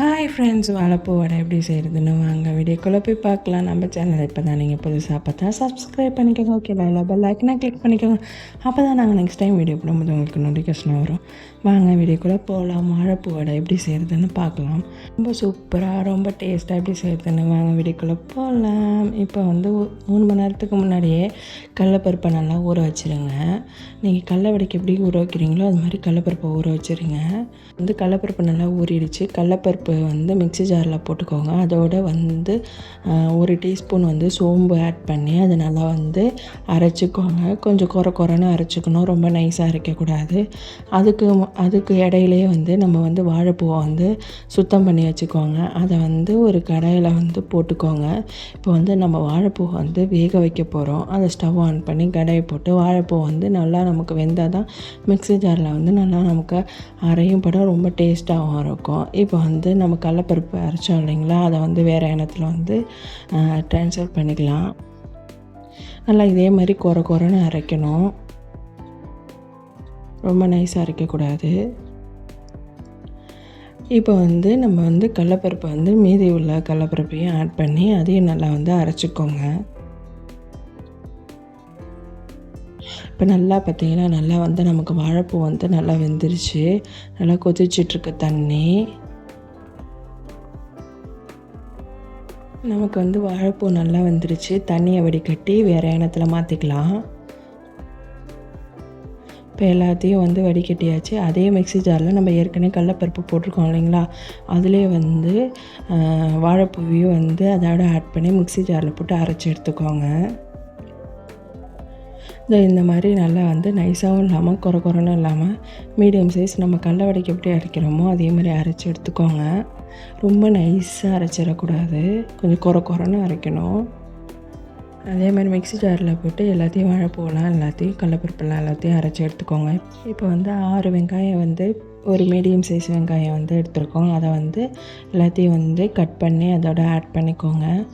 Hi friends வாழைப்பூ வடை எப்படி செய்கிறதுன்னு வாங்க. வீடியோக்குள்ளே போய் பார்க்கலாம். நம்ம சேனல் இப்போ தான் நீங்கள் புதுசாக பார்த்தா சப்ஸ்கிரைப் பண்ணிக்கோங்க ஓகே இல்லை பெல் ஐக்கனை கிளிக் பண்ணிக்கோங்க. அப்போ தான் நாங்கள் நெக்ஸ்ட் டைம் வீடியோ போடும்போது உங்களுக்கு நோட்டிஃபிகேஷன் வரும். வாங்க வீடியோக்குள்ளே போகலாம் வாழைப்பூ வடை எப்படி செய்கிறதுன்னு பார்க்கலாம். ரொம்ப சூப்பராக ரொம்ப டேஸ்ட்டாக எப்படி செய்கிறதுன்னு வாங்க. வீடியோக்குள்ளே போகலாம் இப்போ வந்து ஒரு மூணு மணி நேரத்துக்கு முன்னாடியே கடலப்பருப்பை நல்லா ஊற வச்சுருங்க. நீங்கள் கடல வடைக்கு எப்படி ஊற வைக்கிறீங்களோ அது மாதிரி கடலப்பருப்பை ஊற வச்சுருங்க. வந்து கடலப்பருப்பு நல்லா ஊறிடுச்சு. கடலப்பருப்பு வந்து மிக்ஸி ஜாரில் போட்டுக்கோங்க. அதோட வந்து ஒரு டீஸ்பூன் வந்து சோம்பு ஆட் பண்ணி அதை நல்லா வந்து அரைச்சிக்கோங்க. கொஞ்சம் குறை குறைன்னு அரைச்சிக்கணும். ரொம்ப நைஸாக அரைக்கக்கூடாது. அதுக்கு அதுக்கு இடையிலே வந்து நம்ம வந்து வாழைப்பூவை வந்து சுத்தம் பண்ணி வச்சுக்கோங்க. அதை வந்து ஒரு கடையில் வந்து போட்டுக்கோங்க. இப்போ வந்து நம்ம வாழைப்பூவை வந்து வேக வைக்க போகிறோம் அதை ஸ்டவ் ஆன் பண்ணி கடையை போட்டு வாழைப்பூ வந்து நல்லா நமக்கு வெந்தால் தான் மிக்ஸி ஜாரில் வந்து நல்லா நமக்கு அரையும் படம் ரொம்ப டேஸ்ட்டாகவும் இருக்கும். இப்போ வந்து நம்ம கடலப்பருப்பு அரைச்சோம் இல்லைங்களா? அதை வந்து வேறு எண்ணத்தில் வந்து ட்ரான்ஸ்ஃபர் பண்ணிக்கலாம். நல்லா இதே மாதிரி குறை குறைன்னு அரைக்கணும். ரொம்ப நைஸாக அரைக்கக்கூடாது. இப்போ வந்து நம்ம வந்து கடலப்பருப்பை வந்து மீதி உள்ள கடலப்பருப்பையும் ஆட் பண்ணி அதையும் நல்லா வந்து அரைச்சிக்கோங்க. இப்போ நல்லா பார்த்தீங்கன்னா நல்லா வந்து நமக்கு வாழைப்பூ வந்து நல்லா வெந்துருச்சு. நல்லா கொதிச்சிட்ருக்கு தண்ணி. நமக்கு வந்து வாழைப்பூ நல்லா வந்துருச்சு. தண்ணியை வடிகட்டி வேறு எண்ணத்தில் மாற்றிக்கலாம் இப்போ எல்லாத்தையும் வந்து வடிகட்டியாச்சு. அதே மிக்ஸி ஜாரில் நம்ம ஏற்கனவே கடலப்பருப்பு போட்டிருக்கோம் இல்லைங்களா? அதிலே வந்து வாழைப்பூவையும் வந்து அதோட ஆட் பண்ணி மிக்ஸி ஜாரில் போட்டு அரைச்சி எடுத்துக்கோங்க. இந்த இந்த மாதிரி நல்லா வந்து நைஸாகவும் இல்லாமல் குறை குறைன்னு இல்லாமல் மீடியம் சைஸ் நம்ம கடல வடைக்கு எப்படி அரைக்கிறோமோ அதே மாதிரி அரைச்சி எடுத்துக்கோங்க. ரொம்ப நைஸாக அரைச்சிடக்கூடாது. கொஞ்சம் குறை குறைன்னு அரைக்கணும். அதே மாதிரி மிக்ஸி ஜாரில் போட்டு எல்லாத்தையும் வாழைப்பூலாம் எல்லாத்தையும் கடலப்பருப்பெல்லாம் எல்லாத்தையும் அரைச்சி எடுத்துக்கோங்க. இப்போ வந்து ஆறு வெங்காயம் வந்து ஒரு மீடியம் சைஸ் வெங்காயம் வந்து எடுத்துருக்கோம். அதை வந்து எல்லாத்தையும் வந்து கட் பண்ணி அதோட ஆட் பண்ணிக்கோங்க.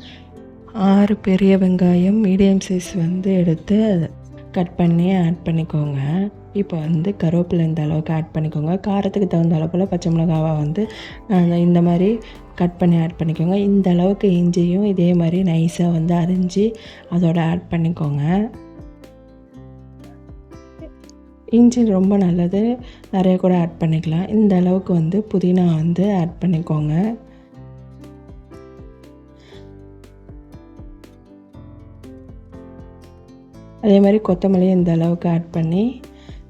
ஆறு பெரிய வெங்காயம் மீடியம் சைஸ் வந்து எடுத்து கட் பண்ணி ஆட் பண்ணிக்கோங்க. இப்போ வந்து கருவேப்பிலை இந்த அளவுக்கு ஆட் பண்ணிக்கோங்க. காரத்துக்கு தகுந்த அளவுக்குள்ள பச்சை மிளகாவை வந்து இந்த மாதிரி கட் பண்ணி ஆட் பண்ணிக்கோங்க. இந்த அளவுக்கு இஞ்சியும் இதே மாதிரி நைஸாக வந்து அரிஞ்சு அதோட ஆட் பண்ணிக்கோங்க. இஞ்சி ரொம்ப நல்லது. நிறைய கூட ஆட் பண்ணிக்கலாம். இந்த அளவுக்கு வந்து புதினா வந்து ஆட் பண்ணிக்கோங்க. அதே மாதிரி கொத்தமல்லி இந்த அளவுக்கு ஆட் பண்ணி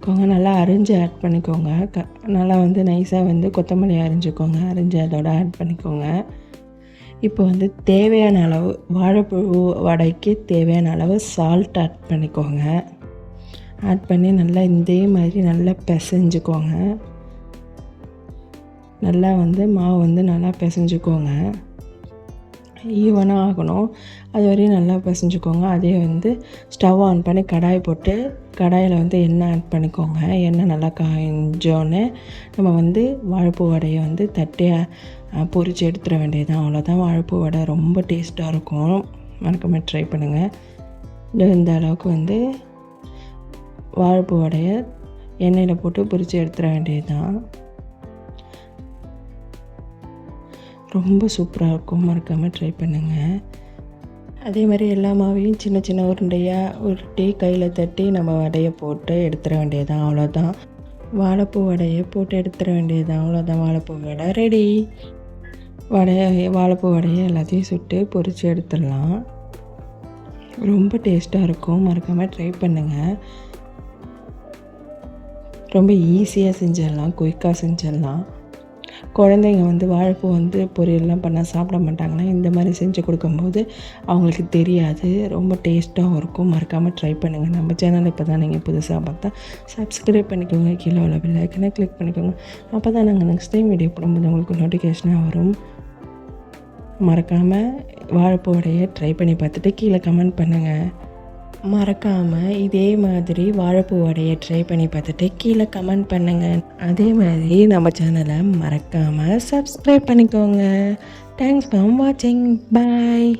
கொங்க நல்லா அரிஞ்சு ஆட் பண்ணிக்கோங்க. க நல்லா வந்து நைஸாக வந்து கொத்தமல்லி அரிஞ்சுக்கோங்க. அரிஞ்சு அதோட ஆட் பண்ணிக்கோங்க. இப்போ வந்து தேவையான அளவு வாழைப்பூ வடைக்கு தேவையான அளவு சால்ட் ஆட் பண்ணிக்கோங்க. ஆட் பண்ணி நல்லா இதே மாதிரி நல்லா பிசைஞ்சுக்கோங்க. நல்லா வந்து மாவு வந்து நல்லா பிசைஞ்சுக்கோங்க. ஈவனாக ஆகணும். அது வரையும் நல்லா பிசைஞ்சுக்கோங்க. அதே வந்து ஸ்டவ் ஆன் பண்ணி கடாய் போட்டு கடாயில் வந்து எண்ணெய் ஆட் பண்ணிக்கோங்க. எண்ணெய் நல்லா காய்ஞ்சோன்னே நம்ம வந்து வாழைப்பூ வடையை வந்து தட்டி பொறிச்சு எடுத்துட வேண்டியதுதான். அவ்வளோதான் வாழைப்பூ வடை ரொம்ப டேஸ்ட்டாக இருக்கும். மறக்காம ட்ரை பண்ணுங்கள் இந்த அளவுக்கு வந்து வாழைப்பூ வடையை எண்ணெயில் போட்டு பொறிச்சு எடுத்துட வேண்டியது தான் ரொம்ப சூப்பராக இருக்கும். மறக்காமல் ட்ரை பண்ணுங்கள் அதே மாதிரி எல்லா மாவையும் சின்ன சின்ன உருண்டையாக உருட்டி கையில் தட்டி நம்ம வடையை போட்டு எடுத்துட வேண்டியதுதான். அவ்வளோதான் வாழைப்பூ வடையை போட்டு எடுத்துட வேண்டியதுதான். அவ்வளோதான் வாழைப்பூ வடை ரெடி வடையை வாழைப்பூ வடையை எல்லாத்தையும் சுட்டு பொரித்து எடுத்துடலாம். ரொம்ப டேஸ்ட்டாக இருக்கும். மறக்காமல் ட்ரை பண்ணுங்கள் ரொம்ப ஈஸியாக செஞ்சிடலாம். குயிக்காக செஞ்சிடலாம். குழந்தைங்க வந்து வாழைப்பூ வந்து பொரியல்லாம் பண்ணால் சாப்பிட மாட்டாங்கன்னா இந்த மாதிரி செஞ்சு கொடுக்கும்போது அவங்களுக்கு தெரியாது. ரொம்ப டேஸ்ட்டாகவும் இருக்கும். மறக்காமல் ட்ரை பண்ணுங்கள் நம்ம சேனல் இப்போ தான் நீங்கள் புதுசாக பார்த்தா சப்ஸ்கிரைப் பண்ணிக்கோங்க. கீழே உள்ள பெல் ஐக்கனை கிளிக் பண்ணிக்கோங்க. அப்போ தான் நாங்கள் நெக்ஸ்ட் டைம் வீடியோ போடும்போது உங்களுக்கு நோட்டிஃபிகேஷனாக வரும். மறக்காமல் வாழைப்பூ வடையை ட்ரை பண்ணி பார்த்துட்டு கீழே கமெண்ட் பண்ணுங்கள் மறக்காமல் இதே மாதிரி வாழைப்பூ வடையை ட்ரை பண்ணி பார்த்துட்டு கீழே கமெண்ட் பண்ணுங்கள் அதே மாதிரி நம்ம சேனலை மறக்காமல் சப்ஸ்கிரைப் பண்ணிக்கோங்க. தேங்க்ஸ் ஃபார் வாட்சிங் பாய்